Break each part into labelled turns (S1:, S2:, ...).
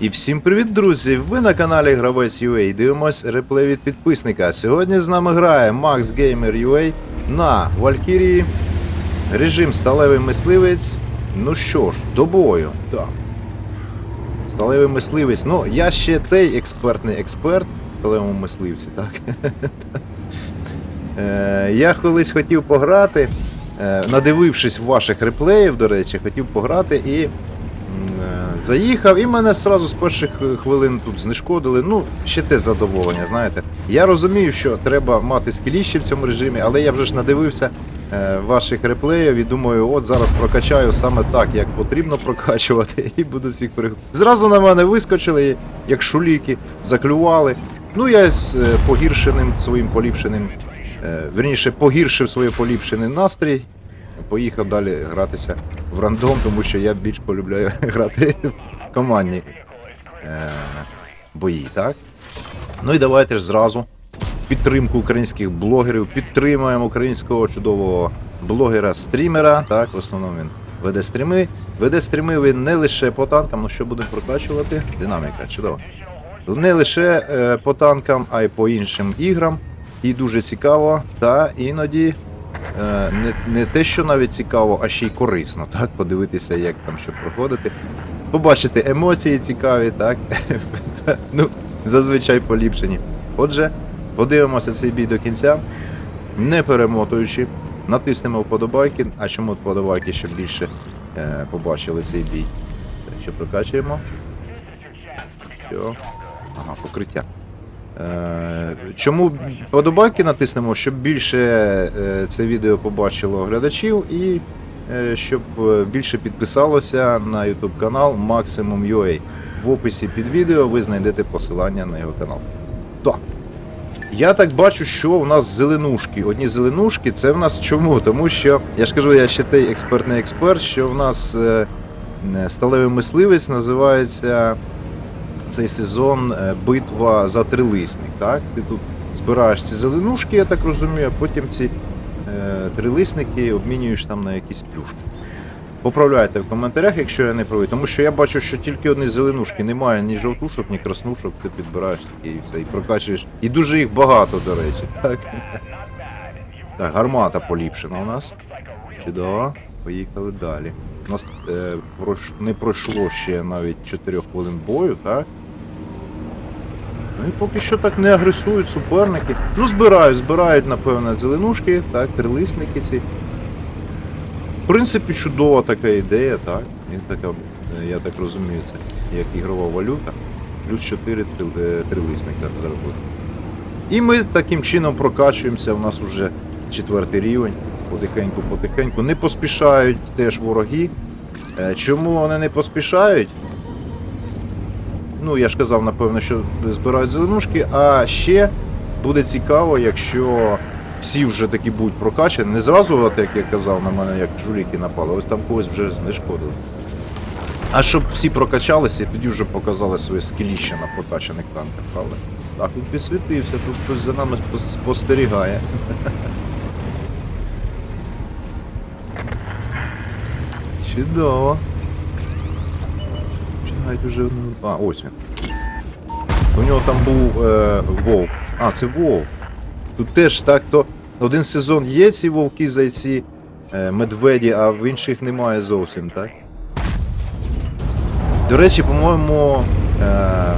S1: І всім привіт, друзі! Ви на каналі Гравець UA. Дивимось реплей від підписника. Сьогодні з нами грає Max Gamer UA на Валькірії. Режим сталевий мисливець. Ну що ж, до бою. Так. Сталевий мисливець. Ну, я ще той експертний експерт в сталевому мисливці, так? Е, Я колись хотів пограти, е, надивившись ваших реплеїв, до речі, хотів пограти і заїхав, і мене сразу з перших хвилин тут знешкодили. Ну, ще те задоволення, знаєте. Я розумію, що треба мати скіліще в цьому режимі, але я вже ж надивився е, ваших реплеїв і думаю, от зараз прокачаю саме так, як потрібно прокачувати, і буду всіх перех... Зразу на мене вискочили, як шуліки, заклювали. Ну, я з е, погіршеним своїм поліпшеним Е, Верніше, погіршив своє поліпшений настрій. Поїхав далі гратися в рандом, тому що я більш полюбляю грати в командні е, бої, так? Ну і давайте ж зразу підтримку українських блогерів. Підтримуємо українського чудового блогера-стрімера. Так, в основному він веде стріми. Веде стріми він не лише по танкам, ну що будемо прокачувати. Динаміка, чудово. Не лише е, по танкам, а й по іншим іграм. І дуже цікаво, та іноді не, не те, що навіть цікаво, а ще й корисно, так, подивитися, як там що проходити. Побачити емоції цікаві, так. ну, зазвичай поліпшені. Отже, подивимося цей бій до кінця, не перемотуючи, натиснемо вподобайки. А чому вподобайки, щоб більше е, побачили цей бій? Що прокачуємо. Що? Ага, покриття. Е, Чому подобайки натиснемо, щоб більше е, це відео побачило глядачів і е, щоб більше підписалося на YouTube канал Maximum UA. В описі під відео ви знайдете посилання на його канал. Так. Я так бачу, що у нас зеленушки. Одні зеленушки, це в нас чому? Тому що, я ж кажу, я ще той експертний експерт, що в нас сталевий мисливець називається цей сезон е, битва за трилисник. Так? Ти тут збираєш ці зеленушки, я так розумію, а потім ці е, трилисники обмінюєш там на якісь плюшки. Поправляйте в коментарях, якщо я не правий, тому що я бачу, що тільки одні зеленушки, немає ні жовтушок, ні краснушок, ти підбираєш і все, і прокачуєш. І дуже їх багато, до речі. Так, так гармата поліпшена у нас. Чудово. Поїхали далі. У нас е, не пройшло ще навіть 4 хвилин бою, так? Ну і поки що так не агресують суперники. Ну, збирають, збирають, напевно, зеленушки, так, трилисники ці. В принципі, чудова така ідея, так. Він така, я так розумію, це як ігрова валюта. Плюс 4 трил- е, трилисника заробити. І ми таким чином прокачуємося, у нас вже четвертий рівень. Потихеньку, потихеньку. Не поспішають теж вороги. Е, Чому вони не поспішають? Ну, я ж казав, напевно, що збирають зеленушки, а ще буде цікаво, якщо всі вже такі будуть прокачані. Не зразу, от як я казав, на мене як жуліки напали, ось там когось вже знешкодили. А щоб всі прокачалися і тоді вже показали своє скіліще на прокачаних танках, правда? Так, тут підсвітився, тут хтось за нами спостерігає. Чудово. Чекайте вже. ну, А, ось він. У нього там був е, вовк. А, це вовк. Тут теж так, то один сезон є ці вовки, зайці, е, медведі, а в інших немає зовсім, так? До речі, по-моєму, е, е,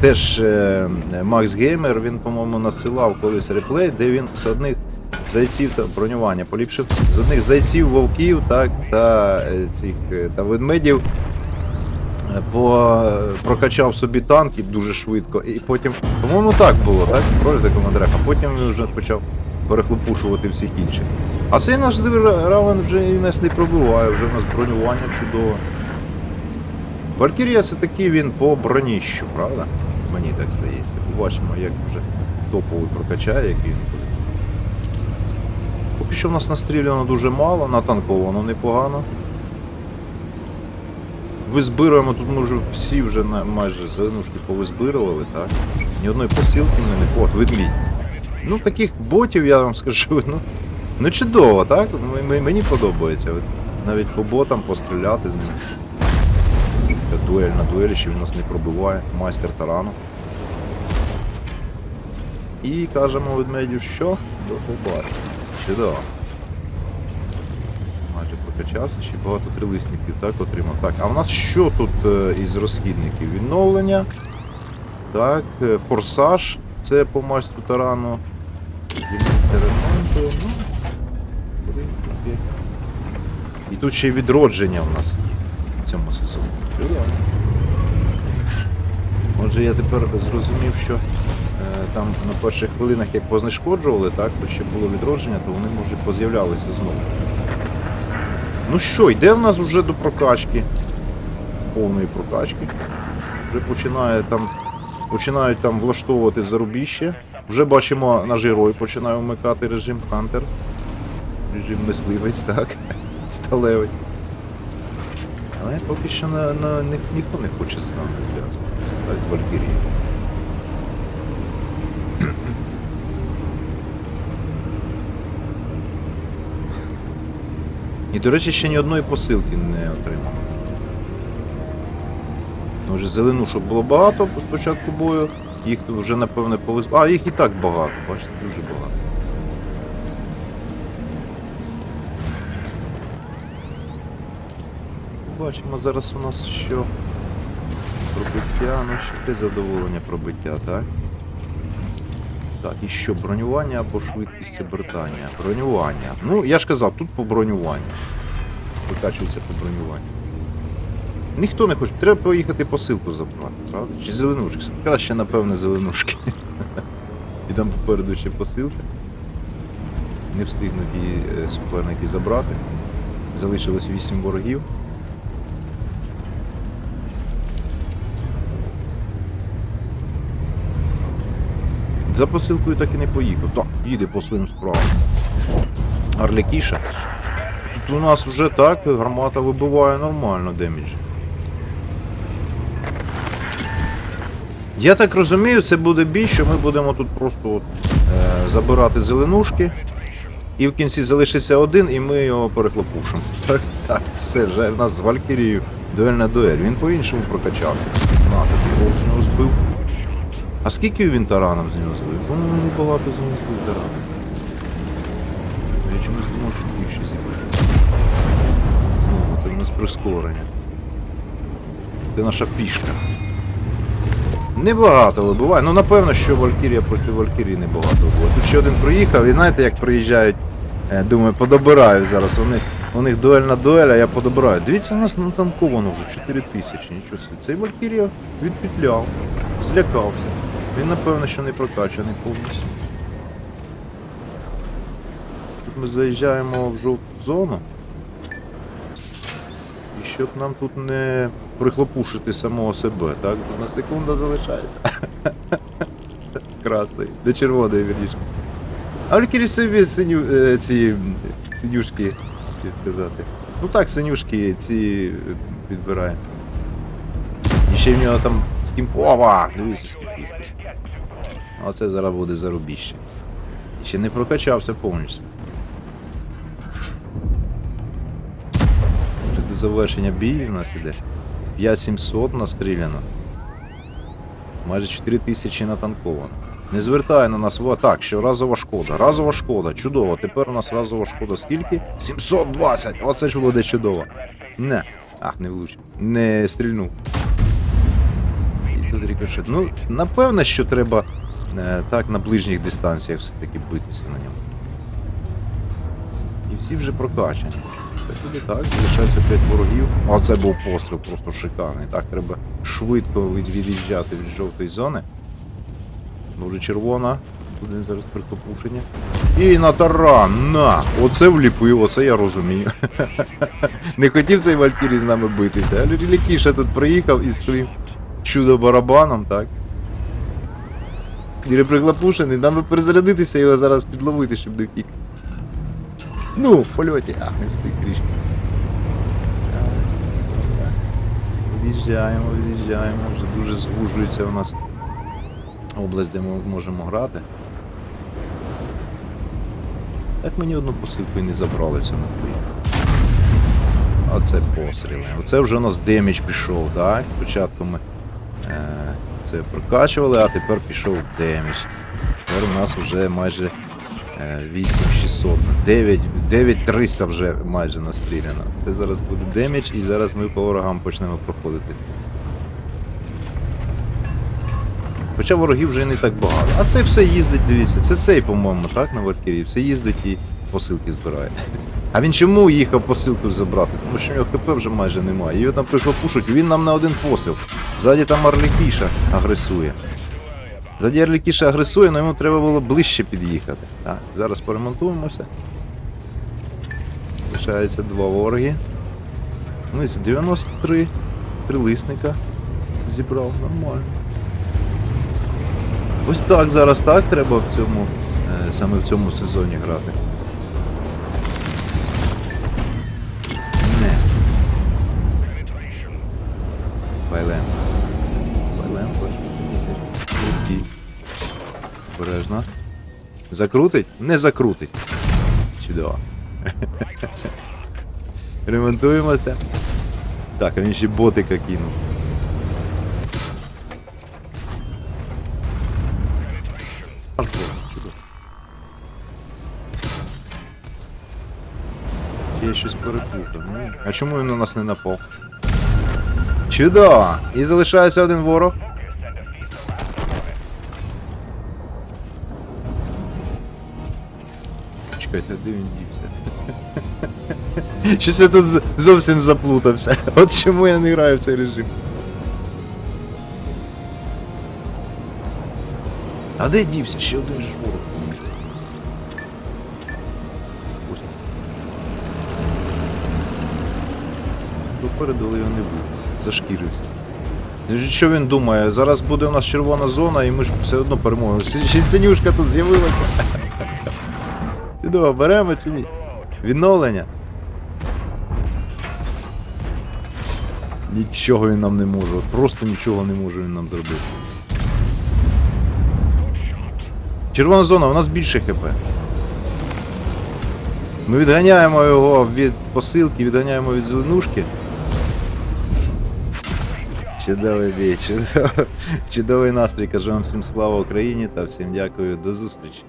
S1: теж е, Макс Геймер, він, по-моєму, насилав колись реплей, де він з одних зайців та бронювання поліпшив, з одних зайців, вовків, так, та е, цих та ведмедів. Е, По, прокачав собі танки дуже швидко, і потім, по-моєму, так було, так? Пройде командирах, а потім він вже почав перехлопушувати всіх інших. А цей наш равен вже і нас не пробиває, вже в нас бронювання чудове. Валькірія це такий він по броніщу, правда? Мені так здається. Побачимо, як вже топовий прокачає, який він буде. Поки що в нас настріляно дуже мало, натанковано непогано. Визбируємо, тут ми вже всі вже на, майже зеленушки повизбирували, так? Ні одної посілки не От, ведмідь. Ну таких ботів, я вам скажу, ну, ну чудово, так? Мені подобається. Навіть по ботам постріляти з. Така дуель на дуелі, що він нас не пробиває, майстер тарану. І кажемо ведмедю, що до побачення. Чудово. Майже прокачався, ще багато трилисників так отримав. Так, а в нас що тут е, із розхідників? Відновлення. Так, е, форсаж. Це по майстру тарану. Ремонту. Ну. І тут ще й відродження в нас є в цьому сезоні. Отже, я тепер зрозумів, що е, там на перших хвилинах, як познешкоджували, так, то ще було відродження, то вони, може, поз'являлися знову. Ну що, йде в нас вже до прокачки. Повної прокачки. Вже починає там, починають там влаштовувати зарубіще. Вже бачимо, наш герой починає вмикати режим Хантер. Режим мисливець, так. Сталевий. Але поки що на, на, ні, ніхто не хоче з нами зв'язуватися, з Валькірією. І, до речі, ще ні одної посилки не отримав. Ну, вже зеленушок було багато з початку бою, їх вже напевне повезло. А, їх і так багато, бачите, дуже багато. Бачимо зараз у нас що пробиття, ну ще задоволення пробиття, так? Так, і що, бронювання або швидкість обертання? Бронювання. Ну, я ж казав, тут по бронюванню. Викачується по бронюванню. Ніхто не хоче. Треба поїхати посилку забрати, правда? Чи зеленушки? Краще, напевне, зеленушки. І там попереду ще посилка. Не встигнуть її е, суперники забрати. Залишилось 8 ворогів. За посилкою так і не поїхав. Так, їде по своїм справам. Арлякіша. Тут у нас вже так, гармата вибиває нормально деміджі. Я так розумію, це буде бій, що ми будемо тут просто от, е, забирати зеленушки. І в кінці залишиться один, і ми його перехлопушимо. Так, так, все, вже в нас з Валькірією дуельна дуель. Він по-іншому прокачав. На, такий гол з нього збив. А скільки він тараном з нього збив? По-моєму, багато з нього збив тараном. Я чомусь думав, що більше зібрав. Ну, це в нас прискорення. Це наша пішка. Небагато вибиває. Ну напевно, що Валькірія проти Валькірії небагато вибиває. Тут ще один проїхав, і знаєте, як приїжджають, е, думаю, подобираю зараз. У них, у них дуельна дуель, а я подобираю. Дивіться, у нас натанковано вже 4 тисячі, нічого собі. Цей Валькірія відпетляв, злякався. Він напевно, що не прокачаний повністю. Тут ми заїжджаємо в жовту зону. І щоб нам тут не прихлопушити самого себе, так? На секунду залишається. Красний. До червоної вірніше. А Валькірі собі синю, е, ці синюшки, як сказати. Ну так, синюшки ці е, підбирає. І ще в нього там з ким. Ова! Дивіться скільки. Оце зараз буде зарубіще. Ще не прокачався повністю. До завершення бію у нас іде. 5700 настріляно. Майже 4000 натанковано. Не звертає на нас увагу. Так, що разова шкода. Разова шкода. Чудово. Тепер у нас разова шкода скільки? 720! Оце ж буде чудово. Не. Ах, не влучив. Не стрільнув. І тут рикошет. Ну, напевно, що треба так на ближніх дистанціях все-таки битися на ньому. І всі вже прокачані. Так так, залишається 5 ворогів. А це був постріл просто шикарний. Так, треба швидко від- від'їжджати від жовтої зони. Дуже червона. Буде зараз прикопушення. І на таран! На! Оце вліпив, оце я розумію. Не хотів цей вампір з нами битися, але Рілікіша тут приїхав із своїм чудо-барабаном, так? І приклапушений, нам би перезарядитися його зараз підловити, щоб не втік. Ну, в польоті. Ах, не встиг трішки. Від'їжджаємо, від'їжджаємо, вже дуже звужується у нас область, де ми можемо грати. Так мені одну посилку не забрали цьому бою. оце постріли. Оце вже у нас демідж пішов, так? Спочатку ми е, це прокачували, а тепер пішов демідж. Тепер у нас вже майже е, 8600. 9, 9300 вже майже настріляно. Це зараз буде демідж і зараз ми по ворогам почнемо проходити. Хоча ворогів вже не так багато. А це все їздить, дивіться. Це цей, по-моєму, так, на Валькірії. Все їздить і посилки збирає. А він чому їхав посилку забрати? Тому що в нього ХП вже майже немає. Його там прийшло пушить, він нам на один постріл. Ззаді там Арлікіша агресує. Ззаді Арлікіша агресує, але йому треба було ближче під'їхати. Так, зараз поремонтуємося. Лишається два вороги. Ну і 93 прилисника зібрав, нормально. Ось так зараз так треба в цьому, е, саме в цьому сезоні грати. Обережно. Закрутить? Не закрутить. Чудово. Ремонтуємося. Так, а він ще ботика кинув. Я щось перепутав. А чому він на нас не напав? Чудово! І залишається один ворог. Де він дівся? Щось я тут зовсім заплутався. От чому я не граю в цей режим. А де дівся? Ще один ж ворог. Ось. Попередили його не був. Зашкірився. Що він думає? Зараз буде у нас червона зона і ми ж все одно переможемо. Синюшка тут з'явилася. Чудово, беремо чи ні? Відновлення. Нічого він нам не може. Просто нічого не може він нам зробити. Червона зона, у нас більше хп. Ми відганяємо його від посилки, відганяємо від зеленушки. Чудовий бій, чудовий, чудовий настрій. Кажу вам всім слава Україні та всім дякую. До зустрічі.